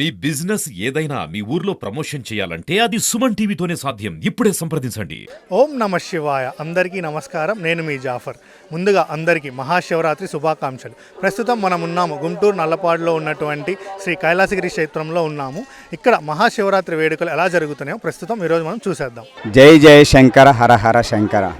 మీ business ఏదైనా మీ ఊర్లో promotion చేయాలంటే అది సుమన్ టీవీతోనే సాధ్యం. ఇప్పుడే సంప్రదించండి. ఓం నమ శివాయ. అందరికీ నమస్కారం. నేను మీ జాఫర్. ముందుగా అందరికీ మహాశివరాత్రి శుభాకాంక్షలు. ప్రస్తుతం మనం ఉన్నాము గుంటూరు నల్లపాడులో ఉన్నటువంటి శ్రీ కైలాసగిరి క్షేత్రంలో ఉన్నాము. ఇక్కడ మహాశివరాత్రి వేడుకలు ఎలా జరుగుతున్నాయో ప్రస్తుతం ఈరోజు మనం చూసేద్దాం. జై జై శంకర హర హర శంకర.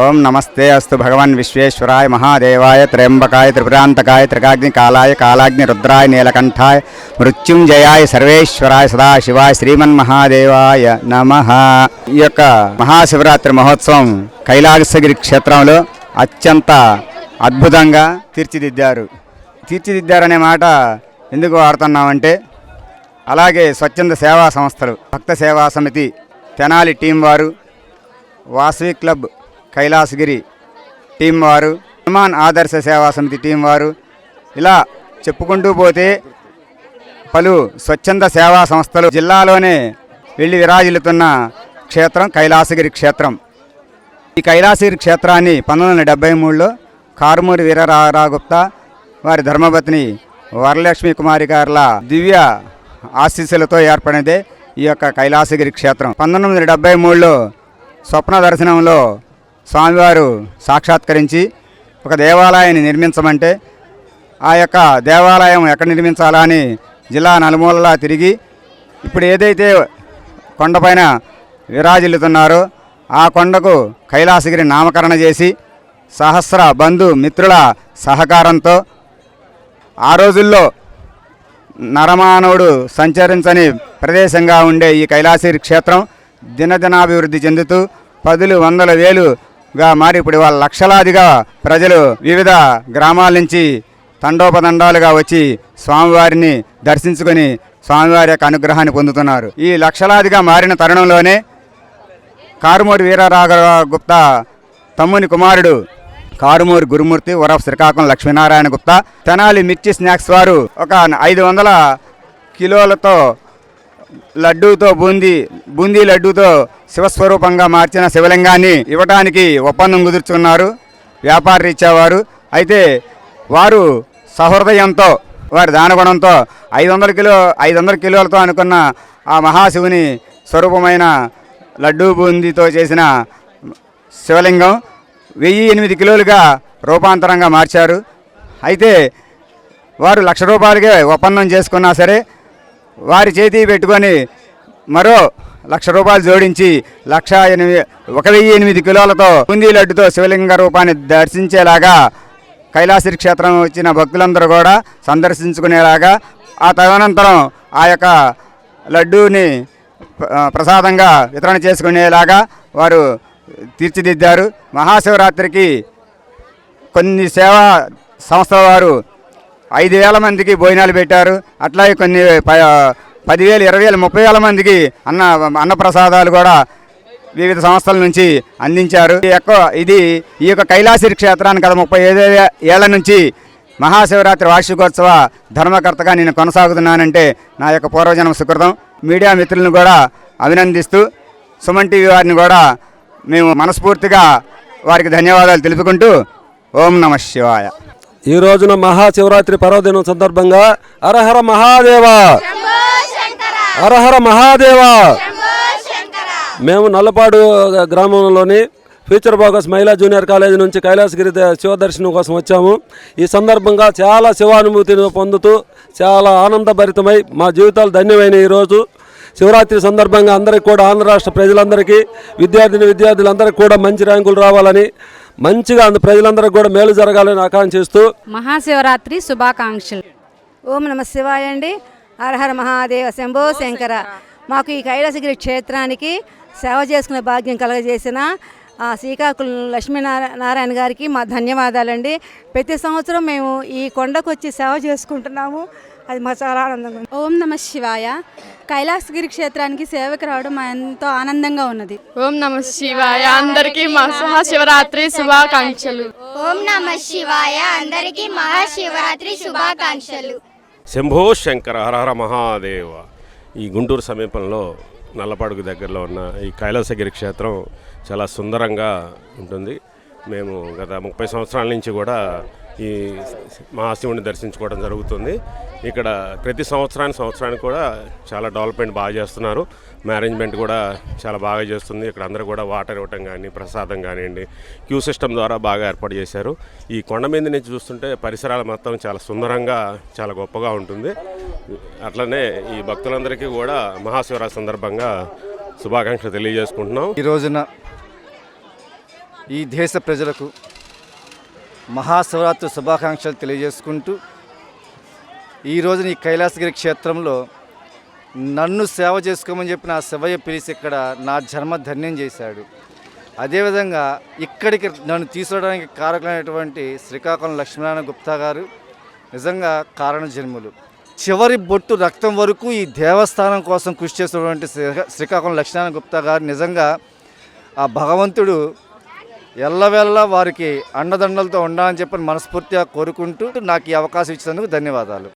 ఓం నమస్తే అస్తు భగవాన్ విశ్వేశ్వరాయ మహాదేవాయ త్రయంబకాయ త్రిపురాంతకాయ త్రికాగ్ని కాలాయ కాలాగ్ని రుద్రాయ నీలకంఠాయ మృత్యుంజయాయ సర్వేశ్వరాయ సదాశివాయ శ్రీమన్మహాదేవాయ నమ. ఈ యొక్క మహాశివరాత్రి మహోత్సవం కైలాసగిరి క్షేత్రంలో అత్యంత అద్భుతంగా తీర్చిదిద్దారు. తీర్చిదిద్దారనే మాట ఎందుకు వాడుతున్నామంటే అలాగే స్వచ్ఛంద సేవా సంస్థలు భక్త సేవా సమితి తెనాలి టీం వారు వాసవి క్లబ్ కైలాసగిరి టీం వారు హనుమాన్ ఆదర్శ సేవా సమితి టీం వారు. ఇలా చెప్పుకుంటూ పోతే పలు స్వచ్ఛంద సేవా సంస్థలు జిల్లాలోనే వెళ్ళి విరాజిల్లుతున్న క్షేత్రం కైలాసగిరి క్షేత్రం. ఈ కైలాసగిరి క్షేత్రాన్ని పంతొమ్మిది వందల డెబ్బై మూడులో కారుమూరి వీరరాగుప్తా వారి ధర్మపత్ని వరలక్ష్మి కుమారి గారుల దివ్య ఆశీస్సులతో ఏర్పడినదే ఈ యొక్క కైలాసగిరి క్షేత్రం. పంతొమ్మిది వందల డెబ్బై మూడులో స్వప్న దర్శనంలో స్వామివారు సాక్షాత్కరించి ఒక దేవాలయాన్ని నిర్మించమంటే ఆ యొక్క దేవాలయం ఎక్కడ నిర్మించాలా అని జిల్లా నలుమూలలా తిరిగి ఇప్పుడు ఏదైతే కొండపైన విరాజిల్లుతున్నారో ఆ కొండకు కైలాసగిరి నామకరణ చేసి సహస్ర బంధు మిత్రుల సహకారంతో ఆ రోజుల్లో నరమానవుడు సంచరించని ప్రదేశంగా ఉండే ఈ కైలాసగిరి క్షేత్రం దినదినాభివృద్ధి చెందుతూ పదులు వందల వేలు గా మారి ఇప్పుడు వాళ్ళ లక్షలాదిగా ప్రజలు వివిధ గ్రామాల నుంచి తండోపదండాలుగా వచ్చి స్వామివారిని దర్శించుకొని స్వామివారి యొక్క అనుగ్రహాన్ని పొందుతున్నారు. ఈ లక్షలాదిగా మారిన తరుణంలోనే కారుమూరి వీరరాఘవ గుప్తా తమ్ముని కుమారుడు కారుమూరి గురుమూర్తి ఉరఫ్ శ్రీకాకుళం లక్ష్మీనారాయణ గుప్తా తెనాలి మిర్చి స్నాక్స్ వారు ఒక ఐదు వందల కిలోలతో లడ్డూతో బూందీ బూందీ లడ్డూతో శివస్వరూపంగా మార్చిన శివలింగాన్ని ఇవ్వటానికి ఒప్పందం కుదుర్చుకున్నారు వ్యాపార రీత్యా అయితే వారు సహృదయంతో వారి దానగుణంతో ఐదు వందల కిలో ఐదు వందల కిలోలతో అనుకున్న ఆ మహాశివుని స్వరూపమైన లడ్డూ బూందీతో చేసిన శివలింగం వెయ్యి ఎనిమిది కిలోలుగా రూపాంతరంగా మార్చారు. అయితే వారు లక్ష రూపాయలకే ఒప్పందం చేసుకున్నా సరే వారి చేతి పెట్టుకొని మరో లక్ష రూపాయలు జోడించి లక్ష ఎనిమిది ఒక వెయ్యి ఎనిమిది కిలోలతో బూందీ లడ్డుతో శివలింగ రూపాన్ని దర్శించేలాగా కైలాసరి క్షేత్రం వచ్చిన భక్తులందరూ కూడా సందర్శించుకునేలాగా ఆ తదనంతరం ఆ యొక్క లడ్డూని ప్రసాదంగా వితరణ చేసుకునేలాగా వారు తీర్చిదిద్దారు. మహాశివరాత్రికి కొన్ని సేవా సంస్థల వారు ఐదు వేల మందికి భోజనాలు పెట్టారు. అట్లాగే కొన్ని ప- పదివేలు ఇరవై వేలు ముప్పై వేల మందికి అన్న అన్నప్రసాదాలు కూడా వివిధ సంస్థల నుంచి అందించారు. ఈ యొక్క ఇది ఈ యొక్క కైలాసిరి క్షేత్రాన్ని గత ముప్పై ఐదు ఏళ్ళ నుంచి మహాశివరాత్రి వార్షికోత్సవ ధర్మకర్తగా నేను కొనసాగుతున్నానంటే నా యొక్క పూర్వజన్మ సుకృతం. మీడియా మిత్రులను కూడా అభినందిస్తూ సుమన్ టీవీ వారిని కూడా మేము మనస్ఫూర్తిగా వారికి ధన్యవాదాలు తెలుపుకుంటూ ఓం నమ శివాయ. ఈ రోజున మహాశివరాత్రి పర్వదినం సందర్భంగా అరహర మహాదేవ. అరహర మహాదేవ. మేము నల్లపాడు గ్రామంలోని ఫ్యూచర్ బోగస్ మహిళా జూనియర్ కాలేజీ నుంచి కైలాసగిరి శివదర్శనం శివ దర్శనం కోసం వచ్చాము. ఈ సందర్భంగా చాలా శివానుభూతిని పొందుతూ చాలా ఆనందభరితమై మా జీవితాలు ధన్యమైన ఈరోజు శివరాత్రి సందర్భంగా అందరికీ కూడా ఆంధ్ర రాష్ట్ర ప్రజలందరికీ విద్యార్థిని విద్యార్థులందరికీ కూడా మంచి ర్యాంకులు రావాలని మంచిగా అంద ప్రజలందరికీ కూడా మేలు జరగాలని ఆకాంక్షిస్తూ మహాశివరాత్రి శుభాకాంక్షలు. ఓం నమ శివాయ అండి. హరహర మహాదేవ శంభో శంకర. మాకు ఈ కైలాసగిరి క్షేత్రానికి సేవ చేసుకునే భాగ్యం కలగజేసిన ఆ శ్రీకాకుళం లక్ష్మీనారాయణ నారాయణ గారికి మా ధన్యవాదాలండి. ప్రతి సంవత్సరం మేము ఈ కొండకు వచ్చి సేవ చేసుకుంటున్నాము. అది మాకు చాలా ఆనందంగా ఉంది. ఓం నమ శివాయ. కైలాసగిరి క్షేత్రానికి సేవకు రావడం మా ఎంతో ఆనందంగా ఉన్నది. ఓం నమ శివాయ. అందరికీ మహాశివరాత్రి శుభాకాంక్షలు. ఓం నమ శివాయ. అందరికీ మహాశివరాత్రి శుభాకాంక్షలు. శంభో శంకర హరహర మహాదేవ. ఈ గుంటూరు సమీపంలో నల్లపాడుకు దగ్గరలో ఉన్న ఈ కైలాసగిరి క్షేత్రం చాలా సుందరంగా ఉంటుంది. మేము గత ముప్పై సంవత్సరాల నుంచి కూడా ఈ మహాశివుని దర్శించుకోవడం జరుగుతుంది. ఇక్కడ ప్రతి సంవత్సరానికి సంవత్సరానికి కూడా చాలా డెవలప్మెంట్ బాగా చేస్తున్నారు. మేనేజ్మెంట్ కూడా చాలా బాగా చేస్తుంది. ఇక్కడ అందరూ కూడా వాటర్ ఇవ్వటం కానీ ప్రసాదం కానివ్వండి క్యూ సిస్టమ్ ద్వారా బాగా ఏర్పాటు చేశారు. ఈ కొండ మీద నుంచి చూస్తుంటే పరిసరాలు మొత్తం చాలా సుందరంగా చాలా గొప్పగా ఉంటుంది. అట్లనే ఈ భక్తులందరికీ కూడా మహాశివరాత్రి సందర్భంగా శుభాకాంక్షలు తెలియజేసుకుంటున్నాం. ఈ రోజున ఈ దేశ ప్రజలకు మహాశివరాత్రి శుభాకాంక్షలు తెలియజేసుకుంటూ ఈ రోజున ఈ కైలాసగిరి క్షేత్రంలో నన్ను సేవ చేసుకోమని చెప్పి నా శివయ్య పిలిచి ఇక్కడ నా జన్మ ధన్యం చేశాడు. అదేవిధంగా ఇక్కడికి నన్ను తీసుకోవడానికి కారకులైనటువంటి శ్రీకాకుళం లక్ష్మీనారాయణ గుప్తా గారు నిజంగా కారణ జన్ములు చివరి బొట్టు రక్తం వరకు ఈ దేవస్థానం కోసం కృషి చేసినటువంటి శ్రీ- శ్రీకాకుళం లక్ష్మీనారాయణ గుప్తా గారు నిజంగా ఆ భగవంతుడు ఎల్లవేళ వారికి అండదండలతో ఉండాలని చెప్పి మనస్ఫూర్తిగా కోరుకుంటూ నాకు ఈ అవకాశం ఇచ్చినందుకు ధన్యవాదాలు.